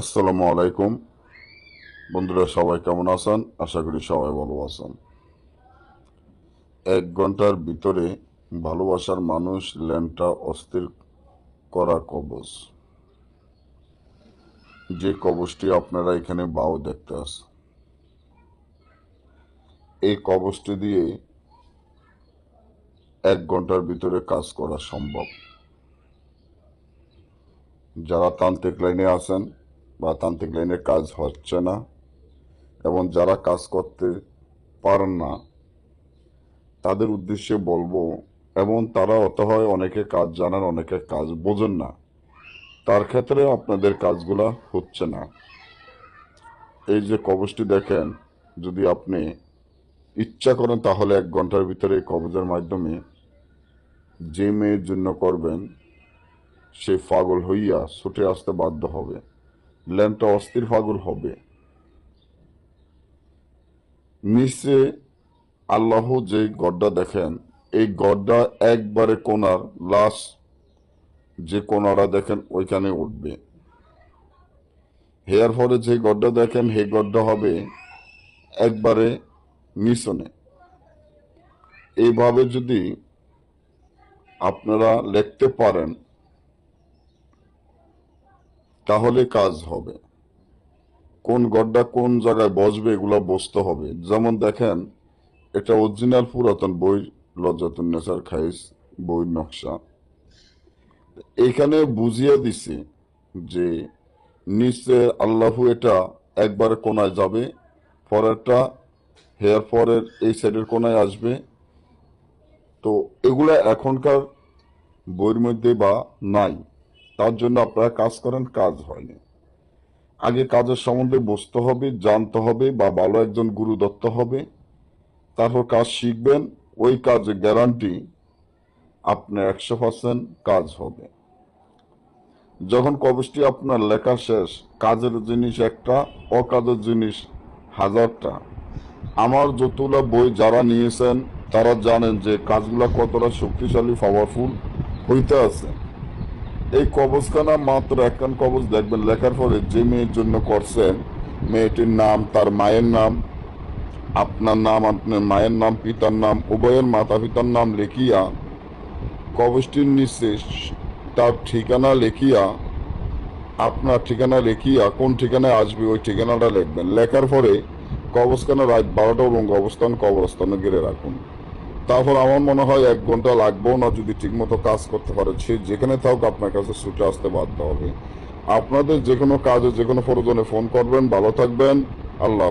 আসসালামু আলাইকুম। বন্ধুরা, সবাই কেমন আছেন? আশা করি সবাই ভালো আছেন। এক ঘণ্টার ভিতরে ভালোবাসার মানুষ ল্যান্ডটা অস্থির করা কবচ। যে কবচটি আপনারা এখানে বাও দেখতে আছেন। এই কবচটি দিয়ে এক ঘণ্টার ভিতরে কাজ করা সম্ভব। যারা তান্ত্রিক লাইনে আছেন বা তান্ত্রিক লাইনের কাজ হচ্ছে না, এবং যারা কাজ করতে পারেন না, তাদের উদ্দেশ্যে বলব, এবং তারা অত হয় অনেকে কাজ জানেন, অনেকে কাজ বোঝেন না। তার ক্ষেত্রে আপনাদের কাজগুলা হচ্ছে না। এই যে কবচটি দেখেন, যদি আপনি ইচ্ছা করেন তাহলে এক ঘণ্টার ভিতরে এই কবজের মাধ্যমে যে মেয়ের জন্য করবেন, সে পাগল হইয়া ছুটে আসতে বাধ্য হবে। ল্যান্ডটা অস্থির পাগল হবে। নিচে আল্লাহ যে গড্ডা দেখেন, এই গড্ডা একবারে কোনার, লাশ যে কোনারা দেখেন ওইখানে উঠবে। হেয়ার ফলে যে গড্ডা দেখেন সেই গড্ডা হবে একবারে মিশনে এইভাবে যদি আপনারা লিখতে পারেন তাহলে কাজ হবে। কোন গড্ডা কোন জায়গায় বসবে এগুলো বসতে হবে। যেমন দেখেন এটা অরিজিনাল পুরাতন বই, লজ্জাতুন নেসার খাইস, বই নকশা। এখানে বুঝিয়ে দিছে যে নিচে আল্লাহু এটা একবারে কোনায় যাবে, পরেরটা হেয়ার ফরের এই সাইডের কোনায় আসবে। তো এগুলা এখনকার বইয়ের মধ্যে বা নাই। তার জন্য আপনারা কাজ করেন, কাজ হয়নি। আগে কাজের সম্বন্ধে বুঝতে হবে, জানতে হবে বা ভালো একজন গুরু দত্ত হবে। তারপর কাজ শিখবেন, ওই কাজে গ্যারান্টি আপনার একশো পার্সেন্ট কাজ হবে। যখন কবচটি আপনার লেখা শেষ, কাজের জিনিস একটা, অকাজের জিনিস হাজারটা। আমার যতগুলা বই যারা নিয়েছেন, তারা জানেন যে কাজগুলা কতটা শক্তিশালী পাওয়ারফুল হইতে আছে। এই কবজখানা মাত্র একখান কবজ দেখবেন, লেখার পরে যে মেয়ের জন্য করছেন মেয়েটির নাম, তার মায়ের নাম, আপনার নাম আপনার মায়ের নাম, পিতার নাম, উভয়ের মাতা পিতার নাম লেখিয়া, কবজটির নিচে তার ঠিকানা লেখিয়া, আপনার ঠিকানা লিখিয়া, কোন ঠিকানায় আসবে ওই ঠিকানাটা লিখবেন। লেখার পরে কবরস্থানে রাত বারোটা এবং অবস্থান কবরস্থানে গিরে রাখুন। তারপর আমার মনে হয় এক ঘণ্টা লাগবেও না যদি ঠিকমতো কাজ করতে পারে। সে যেখানে থাকুক আপনার কাছে ছুটে আসতে বাধ্য হবে। আপনাদের যে কোনো কাজে যে কোনো প্রয়োজনে ফোন করবেন। ভালো থাকবেন। আল্লাহ।